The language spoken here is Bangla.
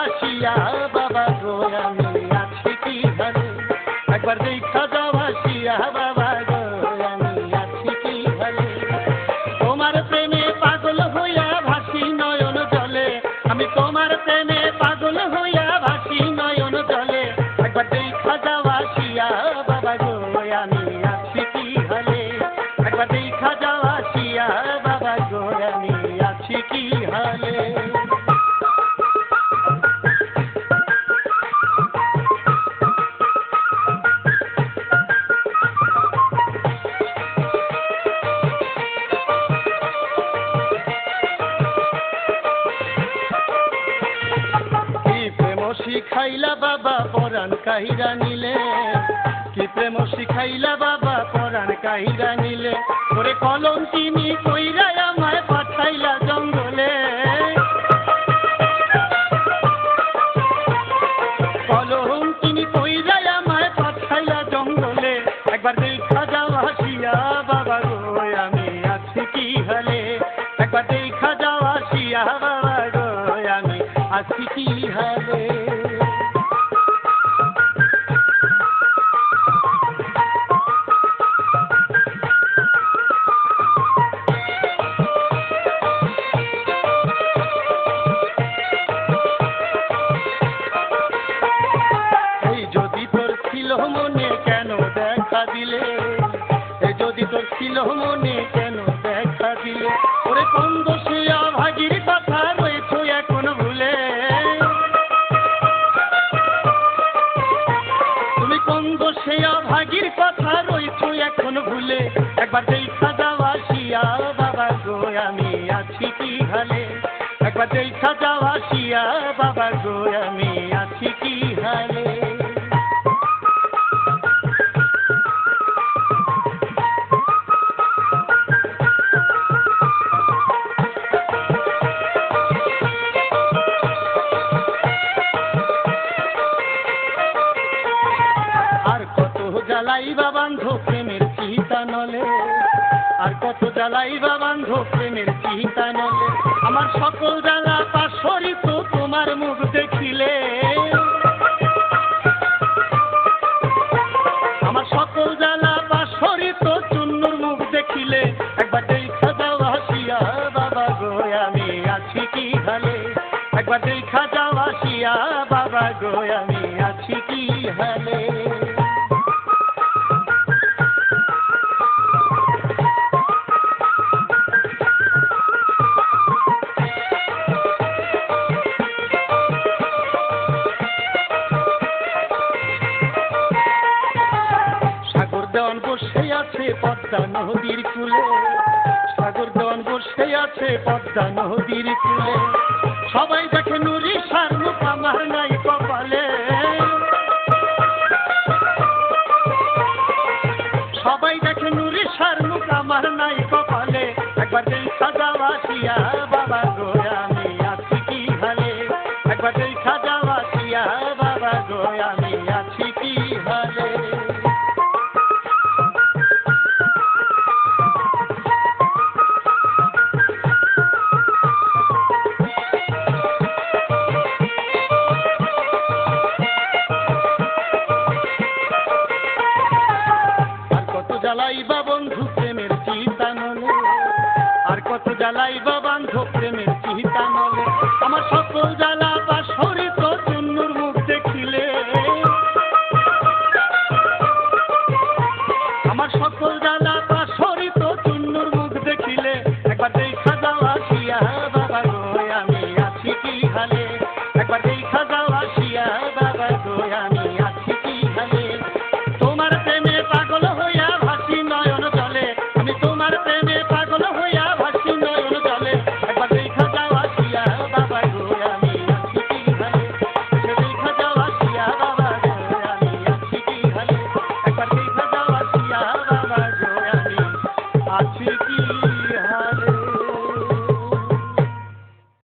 আসিয়া বাবা গো, আমি আছি কি ভালো একবার দেখা যাও আসিয়া বাবা গো, আমি আছি কি ভালো তোমার প্রেমে পাগল হইয়া ভাসি নয়ন জলে। আমি তোমার প্রেমে পাগল হইয়া ভাসি নয়ন জলে। একবার দেখা যাও আসিয়া শিখাইলা বাবা, পরাণ কাহিরা নিলে। কি প্রেম শিখাইলা বাবা, পরাণ কাহিরা নিলে। ওরে কলম তিনি কইরা আমায় পাঠাইলা জঙ্গলে। কলম তিনি কইরা আমায় পাঠাইলা জঙ্গলে। একবার দেখা যাও হাসিয়া বাবা গো, আমি আছি কি হালে? একবার দেখা যাও হাসিয়া বাবা গো, আমি আছি কি হালে? কেন দেখা দিলে? যদি তোর ছিল মনে, কেন দেখা দিলে? ওরে কোন দোষে ভাগির কথা রয়েছ এখন ভুলে? তুমি কোন দোষে ভাগির কথা রয়েছ এখন ভুলে? একবার বাবা গো, আমি আছি কি একবার বাবা গো, আমি চিতা নলে। আর কত জ্বালাইবা বান্ধ প্রেমের চিতা নলে। আমার সকল জ্বালা পাশরিত তোমার মুখ দেখিলে। আমার সকল জ্বালা পাশরিত চুন্নুর মুখ দেখিলে। একবার দেখা যাও হাসিয়া বাবা গো, আমি আছি কি হালে? একবার দেখা যাও হাসিয়া বাবা গো, আমি আছি কি হালে? নদীর কূলে, সাগর দেওয়ান বসে আছে পদ্মা নদীর কূলে। সবাই দেখে নুরি সার আমার নাই কপালে। সবাই দেখে নুরি সার আমার নাই কপালে। একবার দেখা যাও আসিয়া জ্বালাই বা বান্ধব প্রেমের চিহিতা নলে। আমার সকল জ্বালা বা